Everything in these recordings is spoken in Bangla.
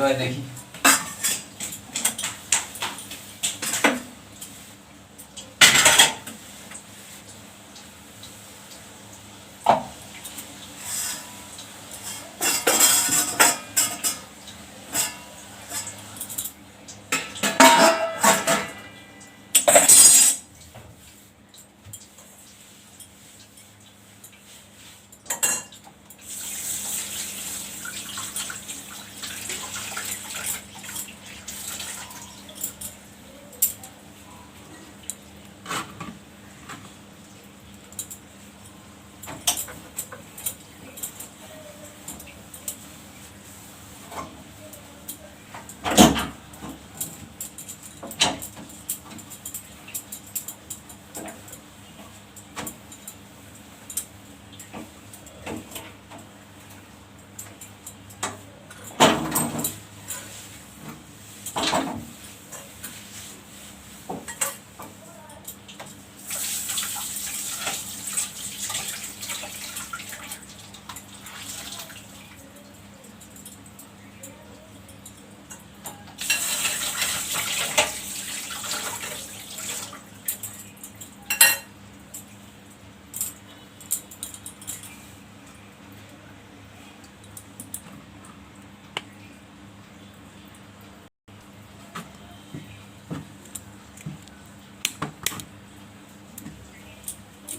হয় দেখি।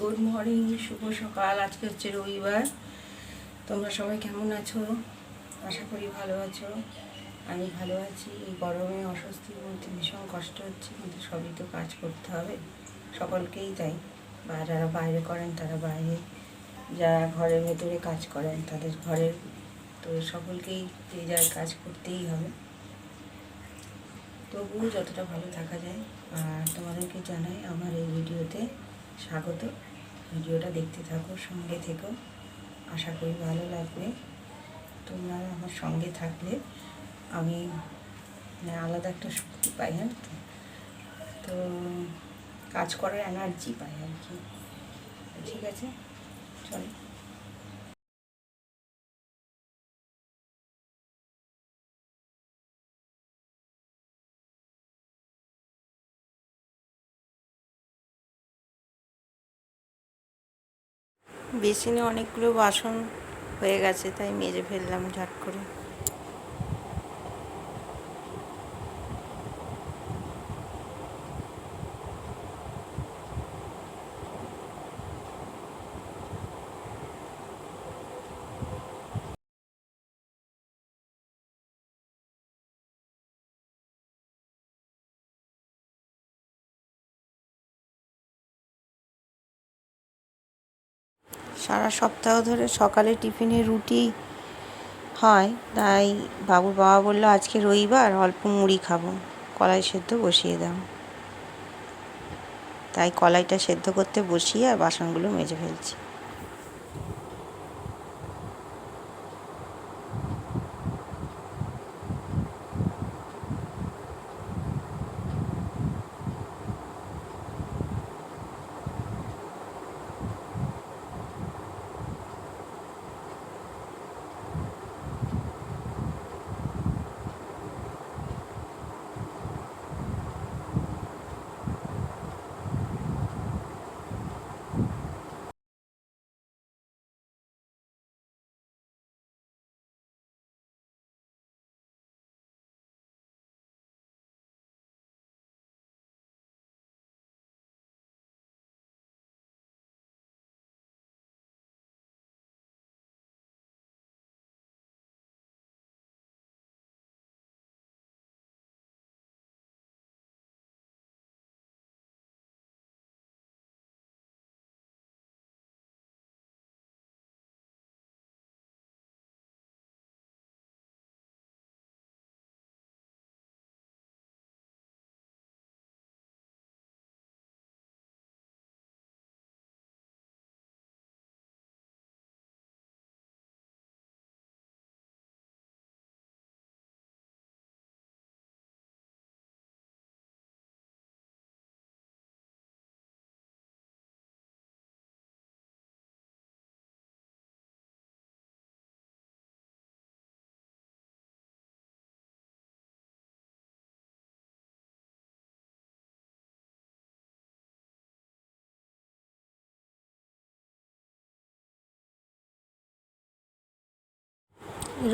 গুড মর্নিং, শুভ সকাল। আজকে হচ্ছে রবিবার। তোমরা সবাই কেমন আছো? আশা করি ভালো আছো। আমি ভালো আছি। এই গরমে অস্বস্তি বলতে ভীষণ কষ্ট হচ্ছে, কিন্তু সবই তো কাজ করতে হবে। সকলকেই তাই। বা যারা বাইরে করেন, তারা বাইরে। যারা ঘরের ভেতরে কাজ করেন, তাদের ঘরের তো সকলকেই যে যার কাজ করতেই হবে। তবুও যতটা ভালো থাকা যায়। আর তোমাদেরকে জানাই আমার এই ভিডিওতে স্বাগত। ভিডিওটা দেখতে থাকো, সঙ্গে থেকো। আশা করি ভালো লাগবে। তোমরা আমার সঙ্গে থাকলে আমি মানে আলাদা একটা শক্তি পাই আর তো তো কাজ করার এনার্জি পাই আর কি। ঠিক আছে? চলো। বেসিনে অনেকগুলো বাসন হয়ে গেছে তাই মেজে ফেললাম ঝাট করে। সারা সপ্তাহ ধরে সকালে টিফিনে রুটি হয়, তাই বাবুর বাবা বলল, আজকে রবিবার, অল্প মুড়ি খাব। কলাই সেদ্ধ বসিয়ে দাও। তাই কলাইটা সেদ্ধ করতে বসিয়ে আর বাসনগুলো মেজে ফেলছি।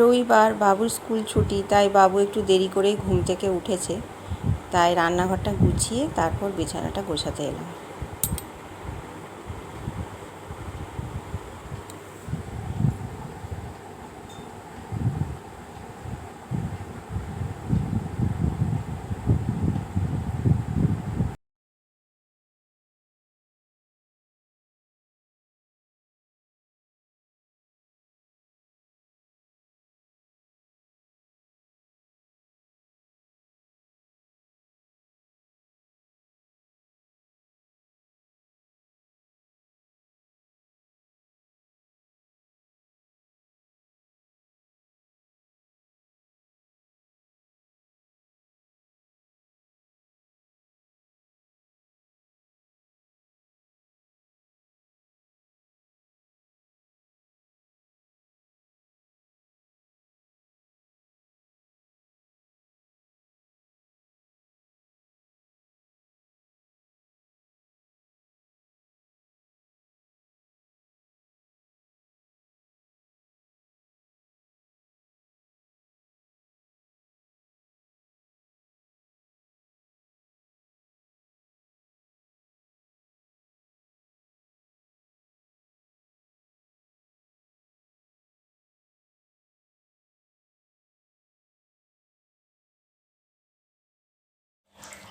রবিবার বাবুর স্কুল ছুটি, তাই বাবু একটু দেরি করেই ঘুম থেকে উঠেছে। তাই রান্নাঘরটা গুছিয়ে তারপর বিছানাটা গোছাতে এলাম।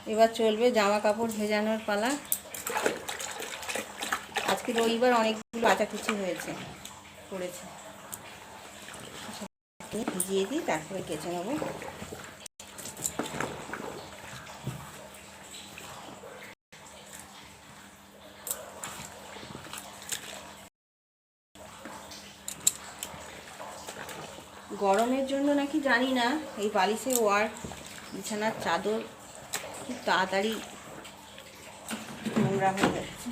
এবার চলবে জামা কাপড় ভেজানোর পালা। আজকে রবিবার অনেকগুলো কাচাকুচি হয়েছে, করেছে। ভিজিয়ে দিই তারপরে কেচে নেব। গরমের জন্য নাকি জানি না, এই বালিশে ওয়ার, বিছানার চাদর খুব তাড়াতাড়ি নোংরা হয়ে যাচ্ছে।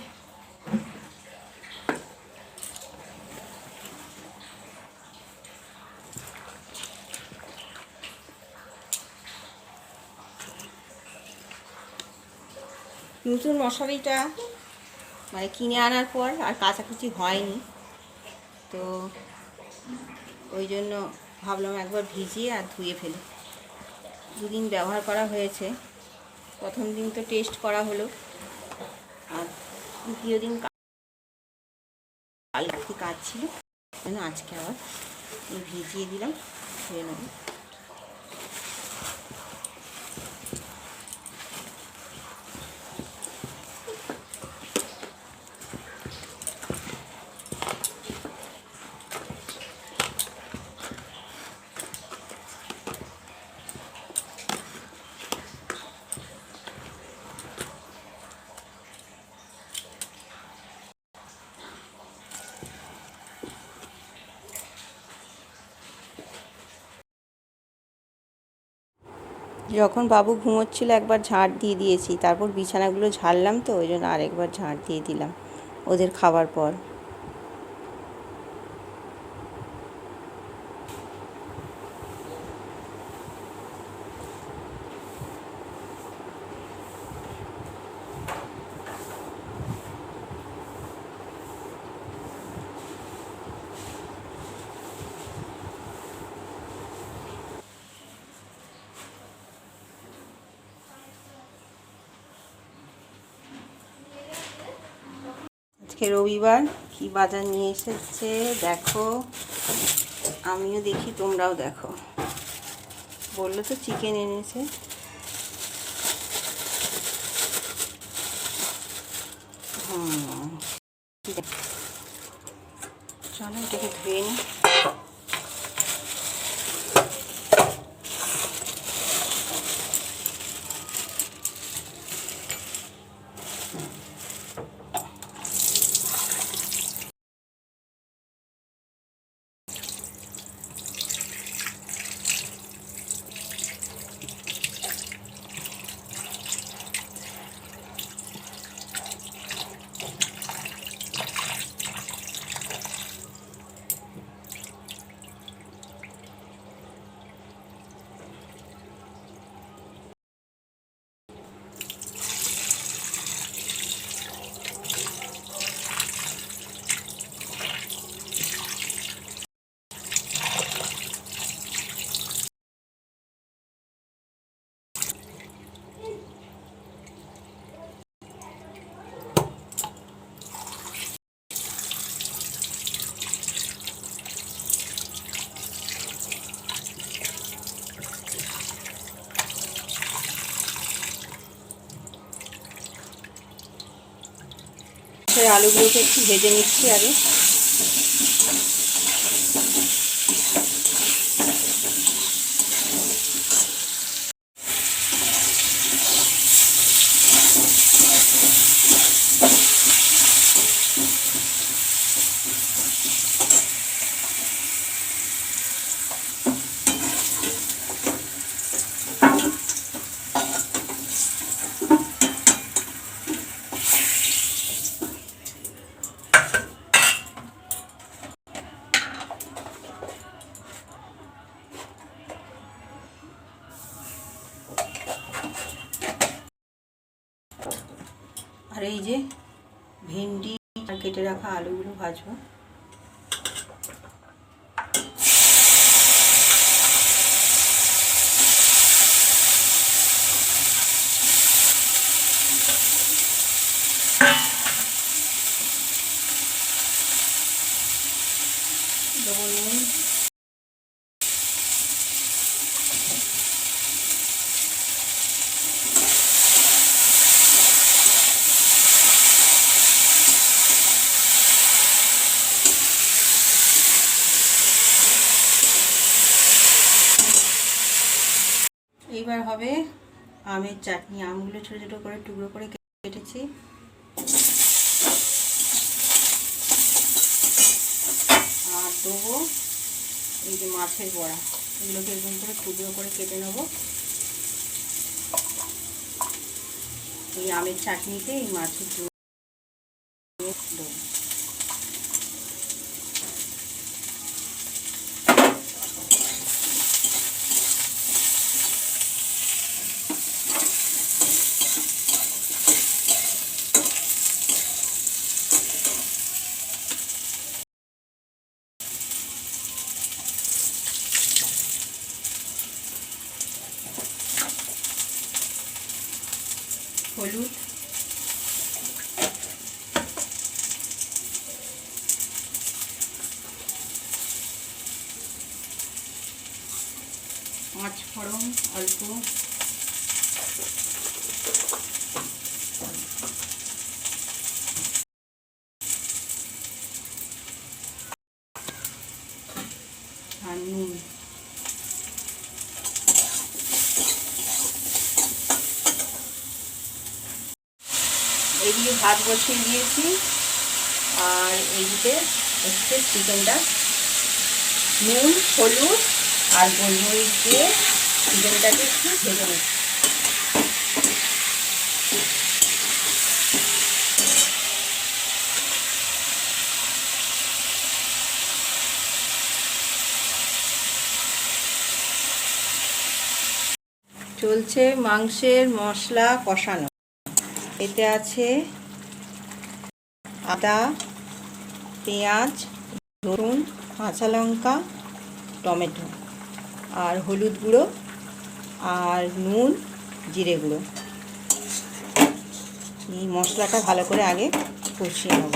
নতুন মশারিটা মানে কিনে আনার পর আর কাচাকুচি হয়নি। তো ওই জন্য ভাবলাম একবার ভিজিয়ে আর ধুয়ে ফেলি। দুদিন ব্যবহার করা হয়েছে। প্রথম দিন তো টেস্ট করা হলো। আর দ্বিতীয় দিন কাল কাজ ছিল আজকে আবার ভিজিয়ে দিলাম, খেয়ে নেব। যখন বাবু ঘুমোচ্ছিল, একবার ঝাঁট দিয়ে দিয়েছি। তারপর বিছানাগুলো ঝাড়লাম তো, ওই জন্য আরেকবার ঝাঁট দিয়ে দিলাম ওদের খাবার পর। আজকে রবিবার, কি বাজার নিয়ে এসেছে দেখো। আমিও দেখি, তোমরাও দেখো। বলল তো চিকেন এনেছে। হুম। চলো এটাকে ধুয়ে নিই আলুগুলোকে একটু ভেজে নিচ্ছি আগে। আর এই যে ভেন্ডি আর কেটে রাখা আলুগুলো ভাজবো দেবো নুন এইবার হবে আমের চাটনি। আমগুলো ছোটো ছোটো করে টুকরো করে কেটেছি। আর দেবো এই যে মাছের বড়া। এগুলোকে এরকম করে টুকরো করে কেটে নেব। এই আমের চাটনিতে এই মাছের দেবো হলুদ পাঁচ ফোড়ন অল্প আর নুন এইদিকে ভাত বসিয়ে দিয়েছি। আর এইদিকে হচ্ছে চিকেনটা। নুন, হলুদ আর গোলমরিচ দিয়ে চিকেনটাকে একটু ভেজে নিচ্ছি। চলছে মাংসের মশলা কষানো। এতে আছে আদা, পেঁয়াজ, রসুন, কাঁচা লঙ্কা, টমেটো আর হলুদ গুঁড়ো আর নুন, জিরে গুঁড়ো। এই মশলাটা ভালো করে আগে কষিয়ে নেব।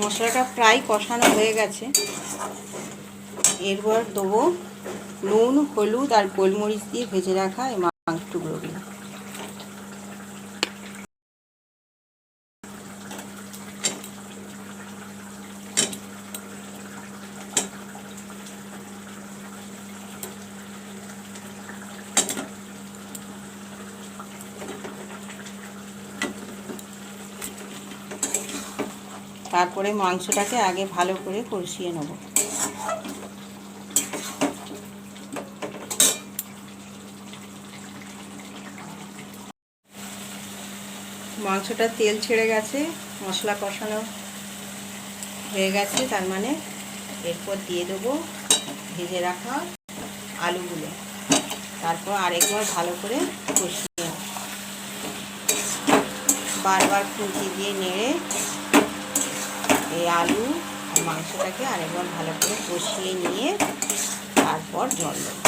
মশলাটা প্রায় কষানো হয়ে গেছে। এরপর দেবো নুন, হলুদ আর গোলমরিচ দিয়ে ভেজে রাখা এই মাংস টুকরোগুলো তারপরে মাংসটাকে আগে ভালো করে কষিয়ে নেব। মাংসটা তেল ছেড়ে গেছে, মশলা কষানো হয়ে গেছে, তার মানে এরপর দিয়ে দেবো ভেজে রাখা আলুগুলো। তারপর আরেকবার ভালো করে কষিয়ে বারবার খুঁটি দিয়ে নেড়ে এই আলু আর মাংসটাকে আরেকবার ভালো করে কষিয়ে নিয়ে তারপর জল দেবো।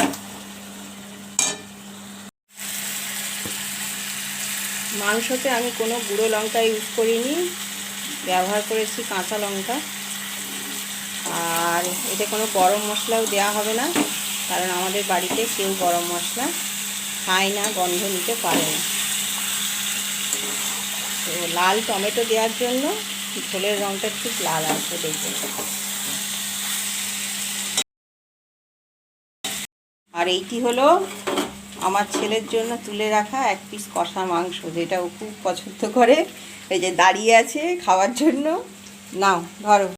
মাংসতে আমি কোনো গুঁড়ো লঙ্কা ইউজ করিনি, ব্যবহার করেছি কাঁচা লঙ্কা। আর এতে কোনো গরম মশলাও দেওয়া হবে না, কারণ আমাদের বাড়িতে কেউ গরম মশলা খায় না, গন্ধ নিতে পারে না। তো লাল টমেটো দেওয়ার জন্য ঝোলের রঙটা একটু লাল আসবে দেখবেন আর এইটি হলো আমার ছেলের জন্য তুলে রাখা এক পিস কষা মাংস, যেটা ও খুব পছন্দ করে। এই যে দাঁড়িয়ে আছে খাওয়ার জন্য। নাও, ধরো।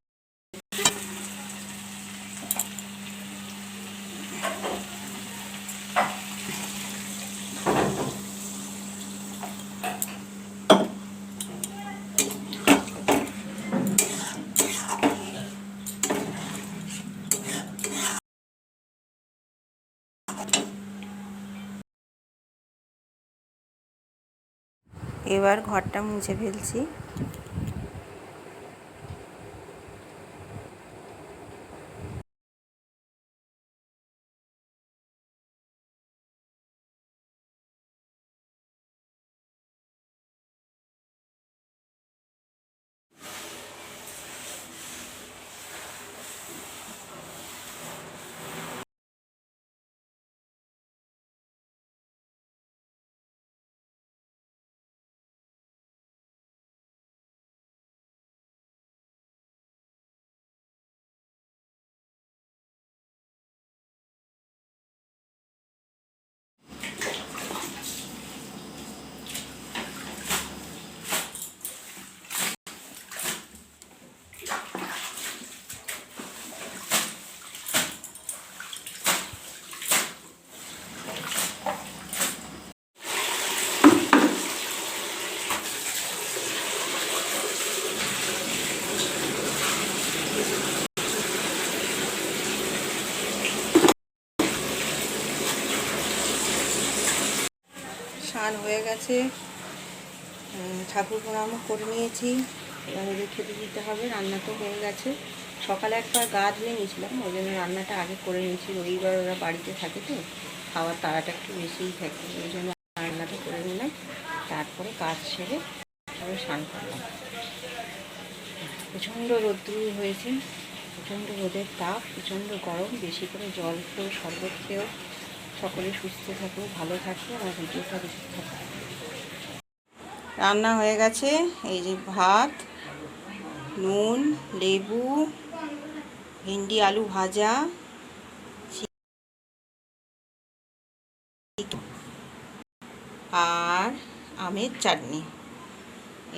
এবার ঘরটা মুছে ফেলছি। স্নান হয়ে গেছে। ঠাকুর প্রণামও করে নিয়েছি। এবার ওদের খেতে দিতে হবে, রান্না তো হয়ে গেছে। সকালে একবার গা ধুয়ে নিয়েছিলাম, ওই জন্য রান্নাটা আগে করে নিয়েছি। রবিবার ওরা বাড়িতে থাকে তো, খাওয়ার তাড়াটা একটু বেশিই থাকে, ওই জন্য রান্নাটা করে নিলাম। তারপরে কাজ সেরে তারপরে স্নান করলাম। প্রচণ্ড রোদ্রু হয়েছে, প্রচণ্ড রোদের তাপ, প্রচণ্ড গরম, বেশি করে জল খেয়েও, শরবত খেয়েও সকলে সুস্থ থাকো, ভালো থাকো, আমার ভিডিওটা দেখতে থাকো। রান্না হয়ে গেছে, এই যে ভাত, নুন, লেবু, ভেন্ডি, আলু ভাজা, আর আমের চাটনি।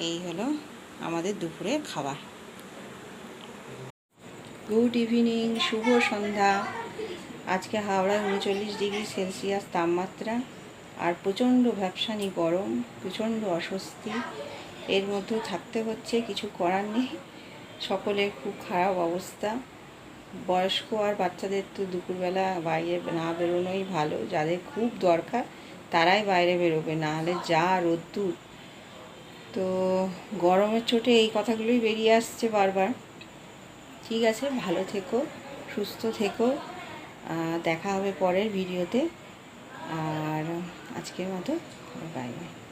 এই হলো আমাদের দুপুরের খাবার। গুড ইভিনিং, শুভ সন্ধ্যা। আজকে হাওড়ায় উনচল্লিশ ডিগ্রি সেলসিয়াস তাপমাত্রা আর প্রচণ্ড ভ্যাপসানি গরম, প্রচণ্ড অস্বস্তি। এর মধ্যেও থাকতে হচ্ছে, কিছু করার নেই। সকলের খুব খারাপ অবস্থা। বয়স্ক আর বাচ্চাদের তো দুপুরবেলা বাইরে না বেরোনোই ভালো। যাদের খুব দরকার, তারাই বাইরে বেরোবে না হলে যা রোদ্দুর। তো গরমের চোটে এই কথাগুলোই বেরিয়ে আসছে বারবার। ঠিক আছে, ভালো থেকো, সুস্থ থেকো। দেখা হবে পরের ভিডিওতে। আর আজকের মতো বাই বাই